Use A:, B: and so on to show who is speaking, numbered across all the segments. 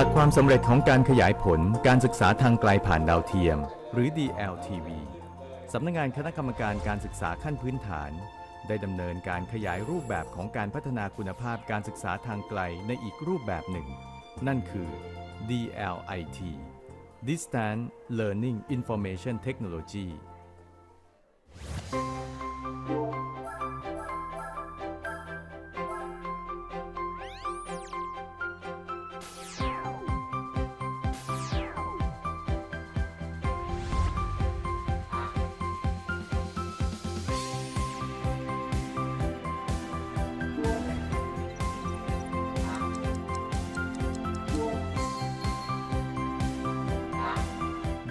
A: จากความสำเร็จของการขยายผลการศึกษาทางไกลผ่านดาวเทียม หรือ DLTV สำนักงงานคณะกรรมการการศึกษาขั้นพื้นฐาน ได้ดำเนินการขยายรูปแบบของการพัฒนาคุณภาพการศึกษาทางไกลในอีกรูปแบบหนึ่ง นั่นคือ DLIT Distance Learning Information Technology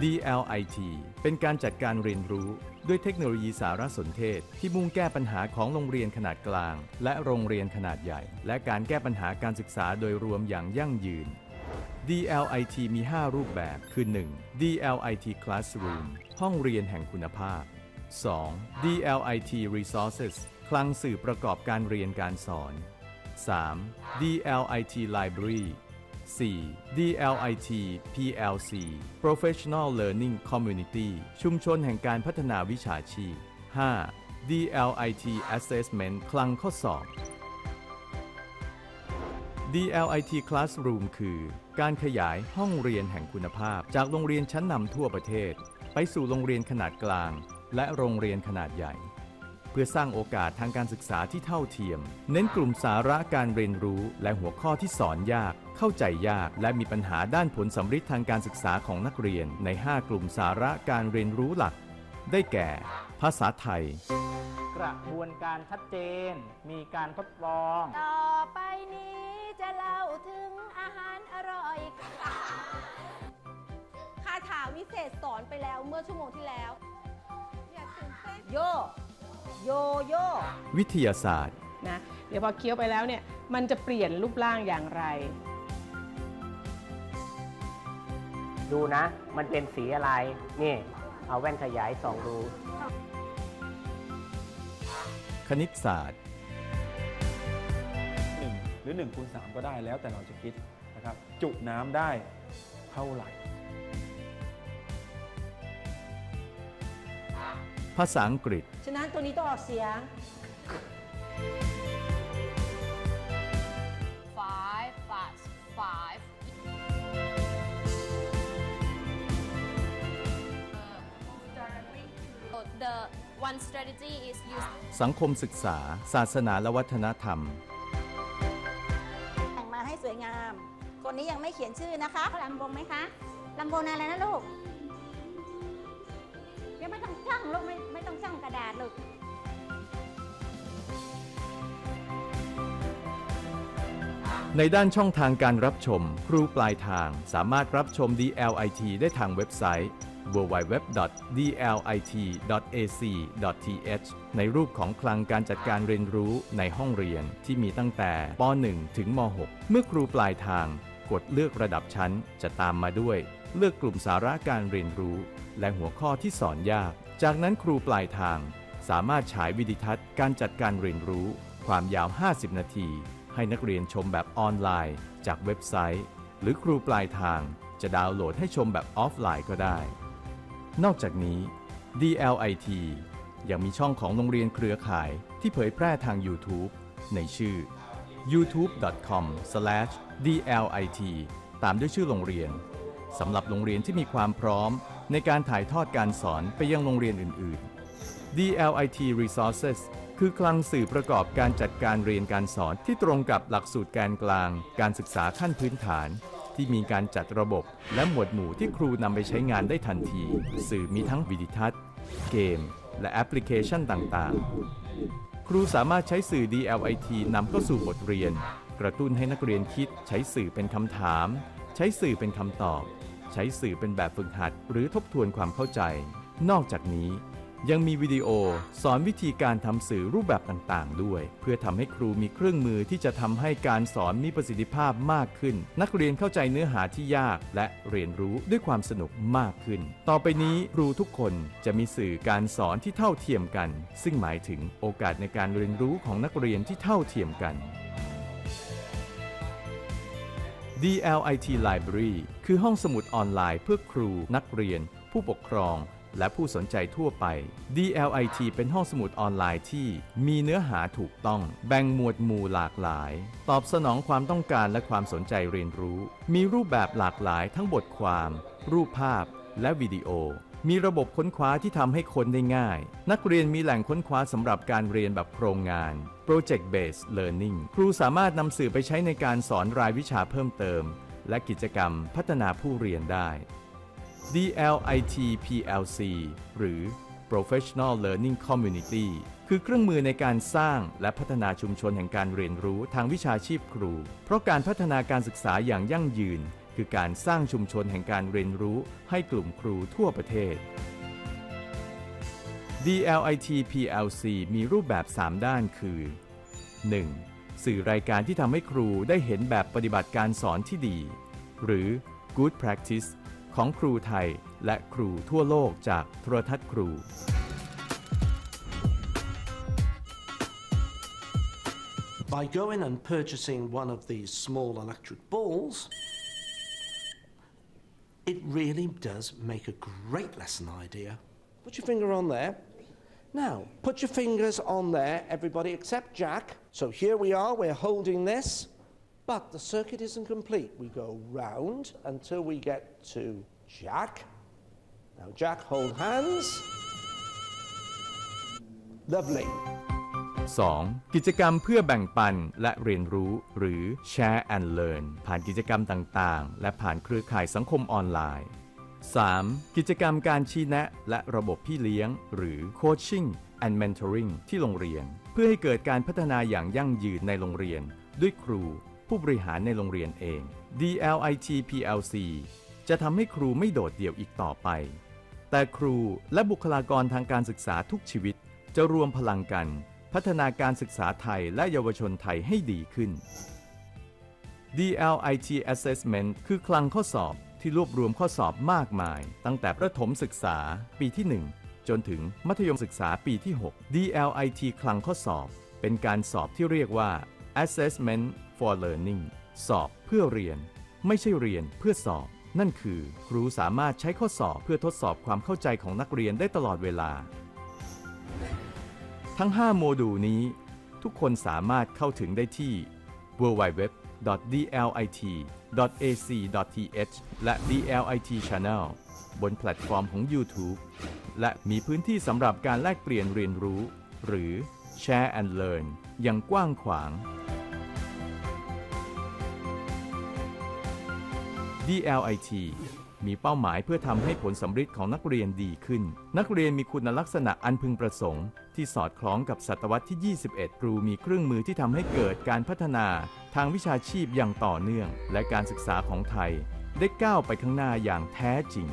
A: DLIT เป็นการจัดการเรียนรู้ ด้วยเทคโนโลยีสารสนเทศ ที่มุ่งแก้ปัญหาของโรงเรียนขนาดกลาง และโรงเรียนขนาดใหญ่ และการแก้ปัญหาการศึกษาโดยรวมอย่างยั่งยืน DLIT มี 5 รูปแบบ คือ 1. DLIT Classroom ห้องเรียนแห่งคุณภาพ 2. DLIT Resources คลังสื่อประกอบการเรียนการสอน 3. DLIT Library 4. DLIT PLC Professional Learning Community ชุมชนแห่งการพัฒนาวิชาชีพ 5. DLIT Assessment คลังข้อสอบ DLIT Classroom คือการขยายห้องเรียนแห่งคุณภาพ จากโรงเรียนชั้นนำทั่วประเทศ ไปสู่โรงเรียนขนาดกลาง และโรงเรียนขนาดใหญ่ พื่อสร้างโอกาสทางการศึกษาที่เท่าเทียม เน้นกลุ่มสาระการเรียนรู้และหัวข้อที่สอนยาก เข้าใจยาก และมีปัญหาด้านผลสำฤทธิ์ทางการศึกษาของนักเรียนใน 5 กลุ่มสาระการเรียนรู้หลัก ได้แก่ ภาษาไทย
B: กระบวนการชัดเจน มีการทดลอง
C: ต่อไปนี้จะเล่าถึงอาหารอร่อย
D: คาถาวิเศษสอนไปแล้วเมื่อชั่วโมงที่แล้ว อย่าตื่นเต้น
C: โย โยโย่
A: วิทยาศาสตร์
E: นะเดี๋ยวพอเคี้ยวไปแล้วเนี่ยมันจะเปลี่ยนรูปร่างอย่างไร
B: ดูนะ มันเป็นสีอะไร นี่ เอาแว่นขยายส่องดู
A: คณิตศาสตร์
F: 1 หรือ1คูณ3ก็ได้แล้วแต่เราจะคิดนะครับ จุน้ำได้เท่าไหร่
A: ภาษาอังกฤษ
C: ฉะนั้นตัวนี้ต้องออกเสียง
D: five plus five Uh, the one strategy is use
A: สังคมศึกษา ศาสนาและวัฒนธรรม
C: แต่งมาให้สวยงาม คนนี้ยังไม่เขียนชื่อนะคะลำวงไหมคะลำวงอะไรนะลูก ยังไม่ต้องลูกไม่ไม่ต้องจ้องกระดาษลูก
A: ในด้านช่องทางการรับชม ครูปลายทางสามารถรับชม DLIT ได้ทางเว็บไซต์ www.dlit.ac.th ในรูปของคลังการจัดการเรียนรู้ในห้องเรียนที่มีตั้งแต่ป .1 ถึงม .6 เมื่อครูปลายทางกดเลือกระดับชั้นจะตามมาด้วย เลือกกลุ่มสาระการเรียนรู้ และหัวข้อที่สอนยาก จากนั้นครูปลายทางสามารถฉายวิดีทัศน์การจัดการเรียนรู้ ความยาว 50 นาที ให้นักเรียนชมแบบออนไลน์ จากเว็บไซต์ หรือครูปลายทางจะดาวน์โหลดให้ชมแบบออฟไลน์ก็ได้ นอกจากนี้ DLIT ยังมีช่องของโรงเรียนเครือข่ายที่เผยแพร่ทาง YouTube ในชื่อ youtube.com/dlit ตามด้วยชื่อโรงเรียนสำหรับโรงเรียนที่มีความพร้อม ในการถ่ายทอดการสอนไปยังโรงเรียนอื่น ๆ DLIT Resources คือคลังสื่อประกอบการจัดการเรียนการสอนที่ตรงกับหลักสูตรแกนกลาง การศึกษาขั้นพื้นฐาน ที่มีการจัดระบบและหมวดหมู่ที่ครูนำไปใช้งานได้ทันที สื่อมีทั้งวิดิทัศน์ เกม และแอปพลิเคชันต่าง ๆ ครูสามารถใช้สื่อ DLIT นำเข้าสู่บทเรียน กระตุ้นให้นักเรียนคิดใช้สื่อเป็นคำถาม ใช้สื่อเป็นคำตอบ ช้สื่อเป็นแบบฝึกหัด หรือทบทวนความเข้าใจ นอกจากนี้ ยังมีวิดีโอสอนวิธีการทำสื่อรูปแบบต่างๆ ด้วย เพื่อทำให้ครูมีเครื่องมือที่จะทำให้การสอนมีประสิทธิภาพมากขึ้น นักเรียนเข้าใจเนื้อหาที่ยาก และเรียนรู้ด้วยความสนุกมากขึ้น ต่อไปนี้ครูทุกคนจะมีสื่อการสอนที่เท่าเทียมกัน ซึ่งหมายถึงโอกาสในการเรียนรู้ของนักเรียนที่เท่าเทียมกัน DLIT Library คือห้องสมุดออนไลน์เพื่อครู นักเรียน ผู้ปกครอง และผู้สนใจทั่วไป DLIT เป็นห้องสมุดออนไลน์ที่มีเนื้อหาถูกต้อง แบ่งหมวดหมู่หลากหลาย ตอบสนองความต้องการและความสนใจเรียนรู้ มีรูปแบบหลากหลายทั้งบทความ รูปภาพ และวิดีโอ มีระบบค้นคว้าที่ทำให้คนได้ง่าย นักเรียนมีแหล่งค้นคว้าสำหรับการเรียนแบบโครงงาน Project Based Learning ครูสามารถนำสื่อไปใช้ในการสอนรายวิชาเพิ่มเติม และกิจกรรมพัฒนาผู้เรียนได้ DLIT PLC หรือ Professional Learning Community คือเครื่องมือในการสร้างและพัฒนาชุมชนแห่งการเรียนรู้ทางวิชาชีพครู เพราะการพัฒนาการศึกษาอย่างยั่งยืน คือการสร้างชุมชนแห่งการเรียนรู้ให้กลุ่มครูทั่วประเทศ DLIT PLC มีรูปแบบ 3 ด้านคือ 1. สื่อรายการที่ทำให้ครูได้เห็นแบบปฏิบัติการสอนที่ดี หรือ Good Practice ของครูไทยและครูทั่วโลกจากโทรทัศน์ครู
G: By going and purchasing one of these small electric balls, it really does make a great lesson idea. Put your finger on there. Now, put your fingers on there, everybody except Jack. So here we are, we're holding this, but the circuit isn't complete. We go round until we get to Jack. Now, Jack, hold hands. Lovely.
A: 2. กิจกรรมเพื่อแบ่งปันและเรียนรู้ หรือ Share and Learn ผ่านกิจกรรมต่างๆ และผ่านเครือข่ายสังคมออนไลน์ 3. กิจกรรมการชี้แนะและระบบพี่เลี้ยง หรือ Coaching and Mentoring ที่โรงเรียน เพื่อให้เกิดการพัฒนาอย่างยั่งยืนในโรงเรียน ด้วยครู ผู้บริหารในโรงเรียนเอง DLIT PLC จะทำให้ครูไม่โดดเดี่ยวอีกต่อไป แต่ครูและบุคลากรทางการศึกษาทุกชีวิตจะรวมพลังกัน พัฒนาการศึกษาไทยและเยาวชนไทยให้ดีขึ้น DLIT Assessment คือคลังข้อสอบที่รวบรวมข้อสอบมากมาย ตั้งแต่ประถมศึกษาปีที่ 1 จนถึงมัธยมศึกษาปีที่ 6 DLIT คลังข้อสอบ เป็นการสอบที่เรียกว่า Assessment for Learning สอบเพื่อเรียน ไม่ใช่เรียนเพื่อสอบ นั่นคือ ครูสามารถใช้ข้อสอบเพื่อทดสอบความเข้าใจของนักเรียนได้ตลอดเวลา ทั้ง 5 โมดูลนี้ ทุกคนสามารถเข้าถึงได้ที่ www.dlit.ac.th และ DLIT Channel บนแพลตฟอร์มของ YouTube และมีพื้นที่สำหรับการแลกเปลี่ยนเรียนรู้ หรือ Share and Learn อย่างกว้างขวาง DLIT มีเป้าหมายเพื่อทำให้ผลสัมฤทธิ์ของนักเรียนดีขึ้น นักเรียนมีคุณลักษณะอันพึงประสงค์ ที่สอดคล้องกับศตวรรษที่ 21 ครูมีเครื่องมือที่ทำให้เกิดการพัฒนา ทางวิชาชีพอย่างต่อเนื่อง และการศึกษาของไทย ได้ก้าวไปข้างหน้าอย่างแท้จริง